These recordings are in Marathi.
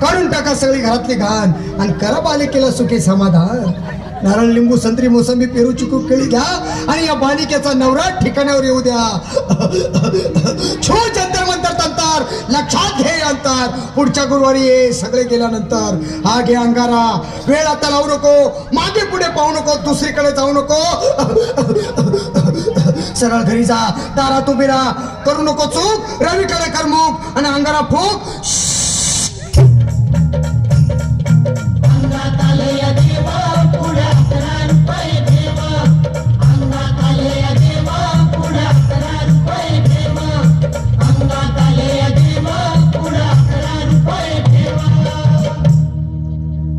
काढून टाका सगळी घरातली घाण. आणि करा बालिकेला सुखी समाधान. नारळ लिंबू संत्री मोसंबी पेरू चिकू केळी घ्या. आणि या बालिकेचा नवरा ठिकाणावर येऊ द्या. छो जंतर मंतर तंतर. लक्षात घे अंतर. पुढच्या गुरुवारी ये. सगळे गेल्यानंतर. हा घे अंगारा. वेळ आता लावू नको. मागे पुढे पाहू नको. दुसरीकडे जाऊ नको. सरळ घरी जा. दारात उभी राहा. करू नको चूक. रवीकडे कर मुख आणि अंगारा फूक.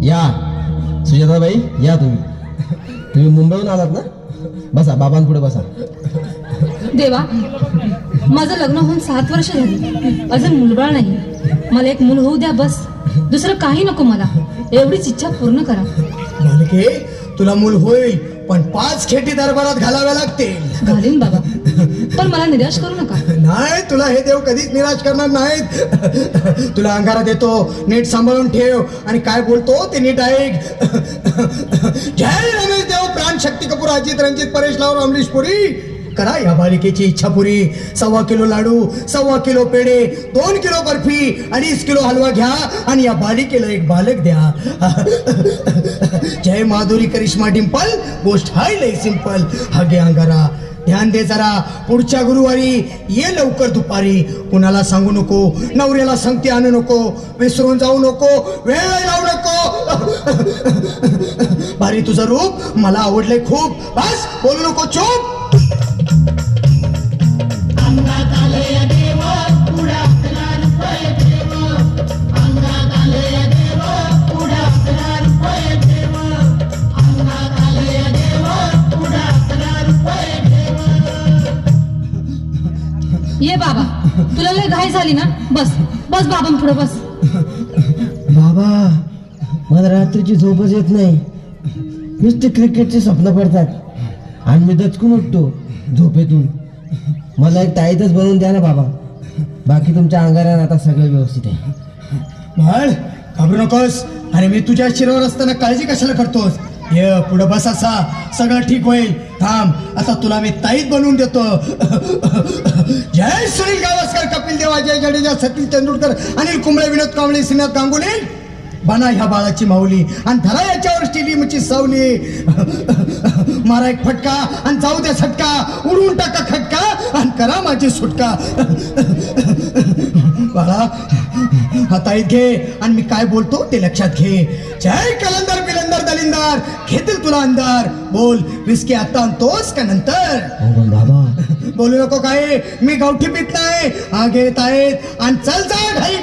या. सुजाताबाई या तुम्ही. तुम्ही मुंबईहून आलात ना? बसा बाबांपुढे बसा. देवा माझं लग्न होऊन सात वर्ष झाली. अजून मुलबाळ नाही. मला एक मूल होऊ द्या बस. दुसरं काही नको मला. एवढीच इच्छा पूर्ण करा. बालके तुला मूल होईल पण पाच खेटी दरबारात घालाव्या लागतील. घालीन बाबा. पण मला निराश करू नका. नाही तुला हे देव कधीच निराश करणार नाहीत. तुला अंगारा देतो नीट सांभाळून ठेव. आणि काय बोलतो ते नीट ऐक. जय रमेश देव प्राण शक्ती कपूर अजित रंजित परेश लावर अमरीश पुरी. करा या बालिकेची इच्छा पुरी. सव्वा किलो लाडू सव्वा किलो पेढे दोन किलो बर्फी अडीच किलो हलवा घ्या आणि या बालिकेला एक बालक द्या. जय माधुरी करिश्मा डिंपल गोष्ट हाय लय सिंपल. हगे अंगारा. ध्यान दे जरा. पुढच्या गुरुवारी ये लवकर दुपारी. कुणाला सांगू नको. नवऱ्याला संगती आणू नको. विसरून जाऊ नको. वेळ लावू नको. भारी तुझं रूप मला आवडलंय खूप. बस बोलू नको चूप. ये बाबा तुला लय घाई झाली ना? बस बस बाबा पुढे बस. बाबा मला रात्रीची झोपच येत नाही. नुसते क्रिकेटचे स्वप्न पडतात. आणि मी दचकून उठतो झोपेतून. मला एक ताईतच बनवून द्या ना बाबा. बाकी तुमच्या अंगारात आता सगळं व्यवस्थित आहे. बाळ घाबरू नकोस. अरे मी तुझ्या शिरावर असताना काळजी कशाला करतोस? ये पुढं बस असा सगळं ठीक होईल. थांब. आता तुला मी ताईत बनवून देतो. जय सुनील गावस्कर कपिल देव अजय जडेजा सतीश तेंडुलकर अनिल कुंबळे विनोद कांबळे श्रीनाथ गांगुली. बना ह्या बाळाची माऊली. आणि धरा याच्यावर स्टेडियमची सावली. मारा एक फटका आणि जाऊ द्या सटका. उडवून टाका खटका आणि करा माझी सुटका. बाळा हाताळीत घे. आणि मी काय बोलतो ते लक्षात घे. जय कलंदर दलिंदर घेतील तुला अंधार. बोल विस्की आता आणतोस का नंतर? बाबा. बोलू नको काय मी गावठी पित नाही. हा घेत आहेत आणि चल जा घाई